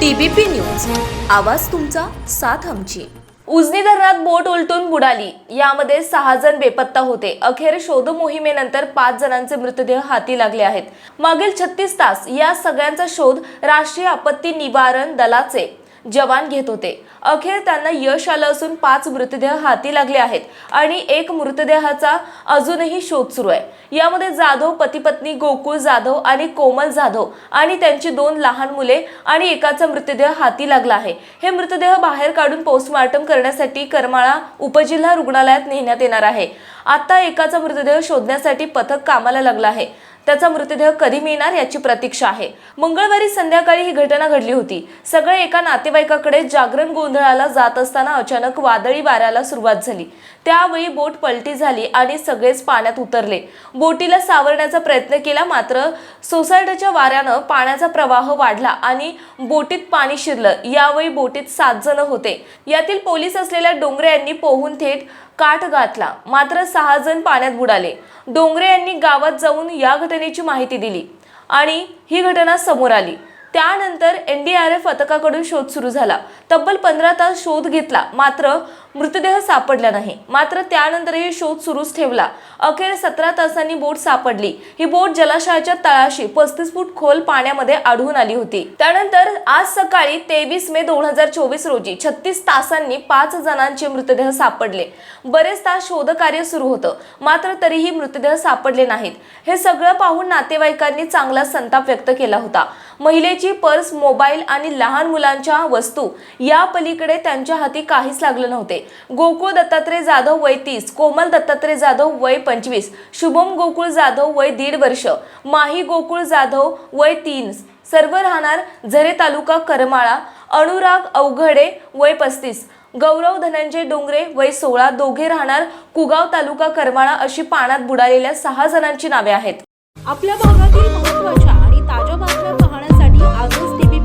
TBP news. आवाज तुमचा साथ आमची. उजनी धरणात बोट उलटून बुडाली. यामध्ये सहा जण बेपत्ता होते. अखेर शोध मोहिमेनंतर पाच जणांचे मृतदेह हाती लागले आहेत. मागील छत्तीस तास या सगळ्यांचा शोध राष्ट्रीय आपत्ती निवारण दलाचे जवान घेत होते. अखेर त्यांना यश आलं असून पाच मृतदेह हाती लागले आहेत आणि एक मृतदेहाचा अजूनही शोध सुरू आहे. यामध्ये जाधव पतीपत्नी गोकुळ जाधव आणि कोमल जाधव आणि त्यांची दोन लहान मुले आणि एकाचा मृतदेह हाती लागला आहे. हे मृतदेह बाहेर काढून पोस्टमार्टम करण्यासाठी करमाळा उपजिल्हा रुग्णालयात नेण्यात येणार आहे. आता एकाचा मृतदेह शोधण्यासाठी पथक कामाला लागलं आहे. त्याचा मृतदेह कधी मिळणार याची प्रतीक्षा आहे. मंगळवारी संध्याकाळी ही घटना घडली होती. सगळे एका नातेवाईकाकडे जागरण गोंधळाला जात असताना अचानक वादळी वाऱ्याला सुरुवात झाली. त्यावेळी बोट पलटी झाली आणि सगळेच पाण्यात उतरले. बोटीला सावरण्याचा प्रयत्न केला मात्र सोसायटीच्या वाऱ्यानं पाण्याचा प्रवाह वाढला आणि बोटीत पाणी शिरलं. यावेळी बोटीत सात जण होते. यातील पोलीस असलेल्या डोंगरे यांनी पोहून थेट काठ गाठला. मात्र सहा जण पाण्यात बुडाले. डोंगरे यांनी गावात जाऊन या घटनेची माहिती दिली आणि ही घटना समोर आली. त्यानंतर एन डी आर एफ पथकाकडून शोध सुरू झाला. तब्बल पंधरा तास शोध घेतला मात्र मृतदेह सापडला नाही. मात्र त्यानंतरही शोध सुरूच ठेवला. अखेर सतरा तासांनी बोट सापडली. ही बोट जलाशयाच्या तळाशी पस्तीस फूट खोल पाण्यामध्ये आढळून आली होती. त्यानंतर आज सकाळी तेवीस मे दोन हजार चोवीस रोजी छत्तीस तासांनी पाच जणांचे मृतदेह सापडले. बरेच तास शोधकार्य सुरू होतं मात्र तरीही मृतदेह सापडले नाहीत. हे सगळं पाहून नातेवाईकांनी चांगला संताप व्यक्त केला होता. महिलेची पर्स मोबाईल आणि लहान मुलांच्या वस्तू या पलीकडे त्यांच्या हाती काहीच लागलं नव्हते. गोकुळ दत्तात्रय जाधव वय तीस कोमल दत्तात्रय जाधव वय पंचवीस शुभम गोकुळ जाधव वय दीड वर्ष माही गोकुळ जाधव वय तीन सर्व राहणार झरे तालुका करमाळा अनुराग अवघडे वय पस्तीस गौरव धनंजय डोंगरे वय सोळा दोघे राहणार कुगाव तालुका करमाळा अशी पाण्यात बुडालेल्या सहा जणांची नावे आहेत. आपल्या भागातील महत्त्वाच्या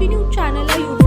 New channel or YouTube.